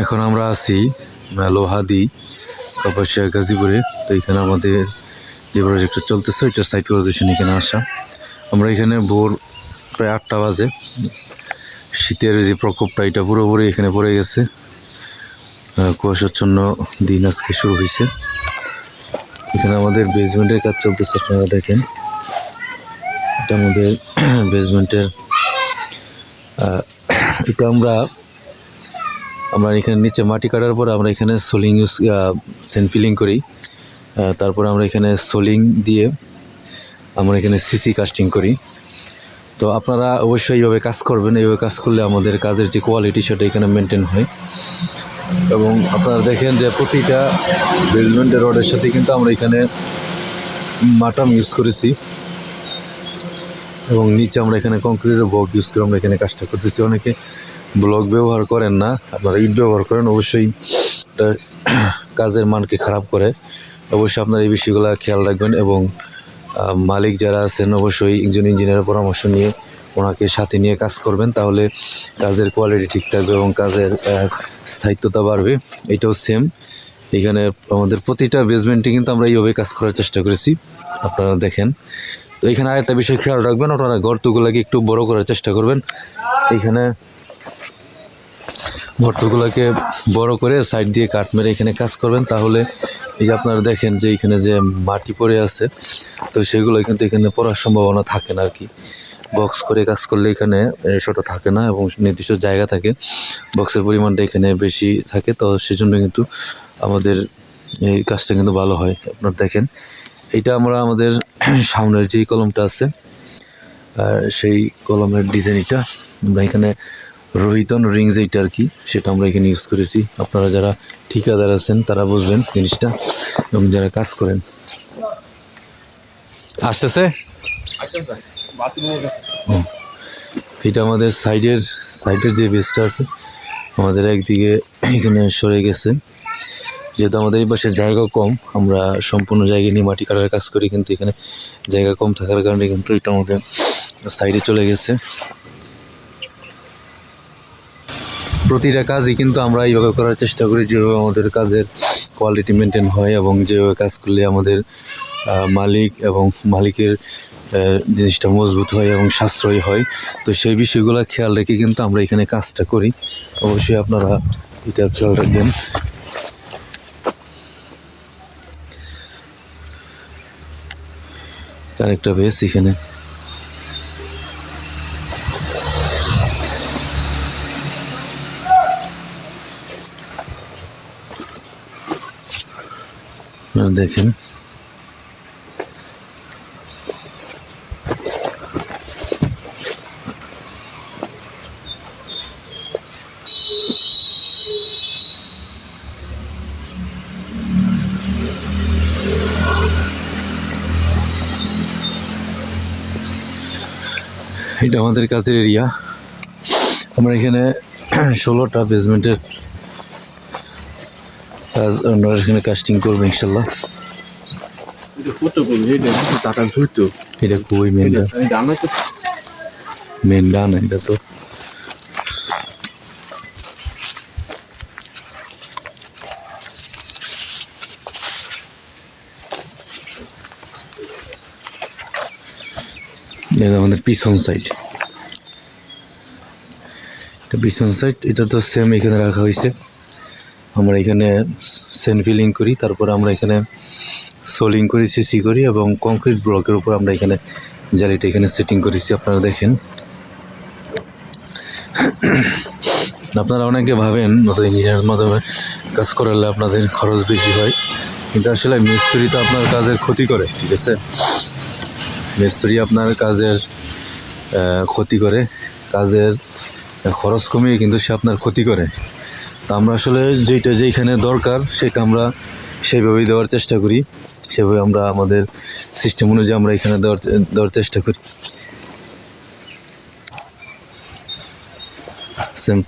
এখন আমরা আছি লোহাদি কাপাসিয়া গাজীপুরে। তো এখানে আমাদের যে প্রজেক্টটা চলতেছে, ওইটার সাইট পরিদর্শন এখানে আসা। আমরা এখানে ভোর প্রায় আটটা বাজে। শীতের যে প্রকোপটা, এটা পুরোপুরি এখানে পড়ে গেছে। কুয়াশাচ্ছন্ন দিন আজকে শুরু হয়েছে। এখানে আমাদের বেসমেন্টের কাজ চলতেছে, আপনারা দেখেন। এটা আমাদের বেসমেন্টের এটা আমরা আমরা এখানে নিচে মাটি কাটার পর আমরা এখানে সোলিং ইউজ সেন ফিলিং করি। তারপর আমরা এখানে সোলিং দিয়ে আমরা এখানে সিসি কাস্টিং করি। তো আপনারা অবশ্যই এইভাবে কাজ করবেন। এইভাবে কাজ করলে আমাদের কাজের যে কোয়ালিটি সেটা এখানে মেনটেন হয়। এবং আপনারা দেখেন যে প্রতিটা বেসমেন্টের রডের সাথে কিন্তু আমরা এখানে মাটাম ইউজ করেছি। এবং নিচে আমরা এখানে কংক্রিটের ব্লক ইউজ করে আমরা এখানে কাজটা করতেছি। অনেকে ব্লক ব্যবহার করেন না, আপনারা ইট ব্যবহার করেন, অবশ্যই এটা কাজের মানকে খারাপ করে। অবশ্যই আপনারা এই বিষয়গুলো খেয়াল রাখবেন এবং মালিক যারা আছেন, অবশ্যই একজন ইঞ্জিনিয়ারের পরামর্শ নিয়ে ওনাকে সাথে নিয়ে কাজ করবেন, তাহলে কাজের কোয়ালিটি ঠিক থাকবে এবং কাজের স্থায়িত্বতা বাড়বে। এটাও সেম এখানে আমাদের প্রতিটা বেসমেন্টে কিন্তু আমরা এইভাবে কাজ করার চেষ্টা করেছি, আপনারা দেখেন। তো এখানে আরেকটা বিষয় খেয়াল রাখবেন, আপনারা গর্তগুলোকে একটু বড় করার চেষ্টা করবেন। এখানে গর্তগুলোকে বড় করে সাইড দিয়ে কাঠ মেরে এখানে কাজ করবেন। তাহলে এই যে আপনারা দেখেন যে এখানে যে মাটি পড়ে আছে, তো সেগুলো কিন্তু এখানে পড়ার সম্ভাবনা থাকে না আর কি বক্স করে কাজ করলে এখানে সেটা থাকে না এবং নির্দিষ্ট জায়গা থাকে। বক্সের পরিমাণটা এখানে বেশি থাকে, তো সেজন্য কিন্তু আমাদের এই কাজটা কিন্তু ভালো হয়। আপনারা দেখেন, এটা আমরা আমাদের সামনের যেই কলমটা আছে সেই কলমের ডিজাইনটা আমরা এখানে রোহিতন রিংস এইটা আর কি, সেটা আমরা এখানে ইউজ করেছি। আপনারা যারা ঠিকাদার আছেন, তারা বুঝবেন জিনিসটা এবং যারা কাজ করেন। আসতেছে? এটা আমাদের সাইডের সাইডের যে বেসটা আছে, আমাদের একদিকে এখানে সরে গেছে। যেহেতু আমাদের এই পাশে জায়গা কম, আমরা সম্পূর্ণ জায়গা নিয়ে মাটি কাটার কাজ করি, কিন্তু এখানে জায়গা কম থাকার কারণে কিন্তু এটা আমাদের সাইডে চলে গেছে। প্রতিটা কাজই কিন্তু আমরা এইভাবে করার চেষ্টা করি, যেভাবে আমাদের কাজের কোয়ালিটি মেনটেন হয় এবং যেভাবে কাজ করলে আমাদের মালিক এবং মালিকের জিনিসটা মজবুত হয় এবং সাশ্রয়ী হয়। তো সেই বিষয়গুলো খেয়াল রেখে কিন্তু আমরা এখানে কাজটা করি। অবশ্যই আপনারা এটা খেয়াল রাখবেন। আরেকটা বেশ এখানে। দেখেন। এটা আমাদের কাজের এরিয়া আমরা এখানে ষোলোটা বেসমেন্টের কাজ আমরা এখানে কাস্টিং করব ইনশাল্লাহ। এটা খুবই মেন মেন ডান? এটা তো। এটা আমাদের পিছন সাইড এটা পিছন সাইড এটা তো সেম এখানে রাখা হয়েছে। আমরা এখানে সেন ফিলিং করি, তারপর আমরা এখানে সোলিং করি, সিসি করি এবং কংক্রিট ব্লকের উপর আমরা এখানে জালিটা এখানে সেটিং করেছি, আপনারা দেখেন। আপনারা অনেকে ভাবেন নতুন ইঞ্জিনিয়ারের মাধ্যমে কাজ করালে আপনাদের খরচ বেশি হয়। কিন্তু আসলে মিস্ত্রি তো আপনার কাজের ক্ষতি করে, ঠিক আছে? মিস্ত্রি আপনার কাজের ক্ষতি করে, কাজের খরচ কমিয়ে কিন্তু সে আপনার ক্ষতি করে। আমরা আসলে যেটা যেইখানে দরকার, সেটা আমরা সেইভাবেই দেওয়ার চেষ্টা করি। সেভাবে আমরা আমাদের সিস্টেম অনুযায়ী আমরা এখানে দেওয়ার দেওয়ার চেষ্টা করি। সেম